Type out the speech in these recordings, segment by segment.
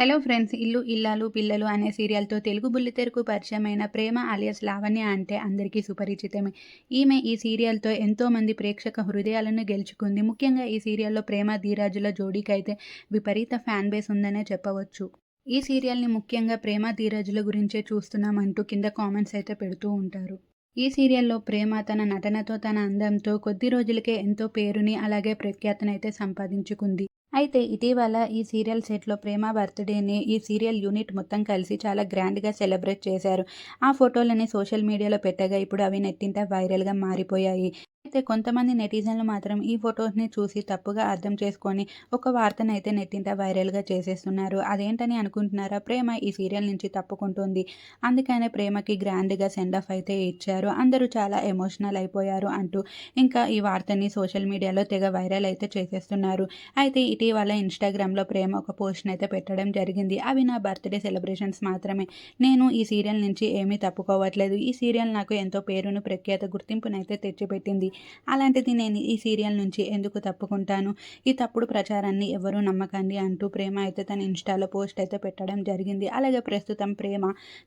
Hello friends ఇల్లు ఇల్లాలు పిల్లలు అనే సీరియల్తో తెలుగు బుల్లితెరకు పరిచయమైన ప్రేమ అలియస్ లావణ్య అంటే అందరికీ సుపరిచితమే. ఈమె ఈ సీరియల్తో ఎంతో మంది ప్రేక్షక హృదయాలను గెలుచుకుంది. ముఖ్యంగా ఈ సీరియల్లో ప్రేమ ధీరాజుల జోడీకైతే విపరీత ఫ్యాన్ బేస్ ఉందనే చెప్పవచ్చు. ఈ సీరియల్ని ముఖ్యంగా ప్రేమ ధీరాజుల గురించే చూస్తున్నామంటూ కింద కామెంట్స్ అయితే పెడుతూ ఉంటారు. ఈ సీరియల్లో ప్రేమ తన నటనతో తన అందంతో కొద్ది రోజులకే ఎంతో పేరుని అలాగే ప్రఖ్యాతనైతే సంపాదించుకుంది. అయితే ఇటీవల ఈ సీరియల్ సెట్లో ప్రేమ బర్త్డేని ఈ సీరియల్ యూనిట్ మొత్తం కలిసి చాలా గ్రాండ్గా సెలబ్రేట్ చేశారు. ఆ ఫోటోలని సోషల్ మీడియాలో పెట్టగా ఇప్పుడు అవి నెట్టింట వైరల్గా మారిపోయాయి. అయితే కొంతమంది నెటిజన్లు మాత్రం ఈ ఫొటోస్ని చూసి తప్పుగా అర్థం చేసుకొని ఒక వార్తనైతే నెట్టింట వైరల్గా చేసేస్తున్నారు. అదేంటని అనుకుంటున్నారా? ప్రేమ ఈ సీరియల్ నుంచి తప్పుకుంటుంది. అందుకనే ప్రేమకి గ్రాండ్గా సెండ్ ఆఫ్ అయితే ఇచ్చారు. అందరూ చాలా ఎమోషనల్ అయిపోయారు అంటూ ఇంకా ఈ వార్తని సోషల్ మీడియాలో తెగ వైరల్ అయితే చేసేస్తున్నారు. అయితే ఇటీవల ఇన్స్టాగ్రామ్లో ప్రేమ ఒక పోస్ట్ని అయితే పెట్టడం జరిగింది. అవి నా బర్త్డే సెలబ్రేషన్స్ మాత్రమే. నేను ఈ సీరియల్ నుంచి ఏమీ తప్పుకోవట్లేదు. ఈ సీరియల్ నాకు ఎంతో పేరును ప్రఖ్యాత గుర్తింపునైతే తెచ్చిపెట్టింది. అలాంటిది నేను ఈ సీరియల్ నుంచి ఎందుకు తప్పుకుంటాను? ఈ తప్పుడు ప్రచారాన్ని ఎవరూ నమ్మకండి అంటూ ప్రేమ అయితే తన ఇన్స్టాలో పోస్ట్ అయితే పెట్టడం జరిగింది. అలాగే ప్రస్తుతం ప్రేమ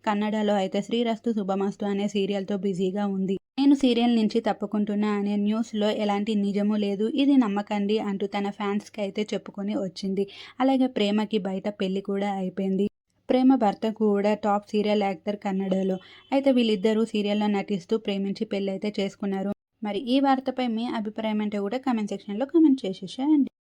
కన్నడలో అయితే శ్రీరస్తు శుభమస్తు అనే సీరియల్తో బిజీగా ఉంది. నేను సీరియల్ నుంచి తప్పుకుంటున్నా అనే న్యూస్లో ఎలాంటి నిజము లేదు. ఇది నమ్మకండి అంటూ తన ఫ్యాన్స్కి అయితే చెప్పుకొని వచ్చింది. అలాగే ప్రేమకి బయట పెళ్ళి కూడా అయిపోయింది. ప్రేమ భర్త కూడా టాప్ సీరియల్ యాక్టర్ కన్నడలో. అయితే వీళ్ళిద్దరూ సీరియల్లో నటిస్తూ ప్రేమించి పెళ్ళి అయితే చేసుకున్నారు. మరి ఈ వార్తపై మీ అభిప్రాయం అంటే కూడా కామెంట్ సెక్షన్లో కామెంట్ చేసేసేయండి.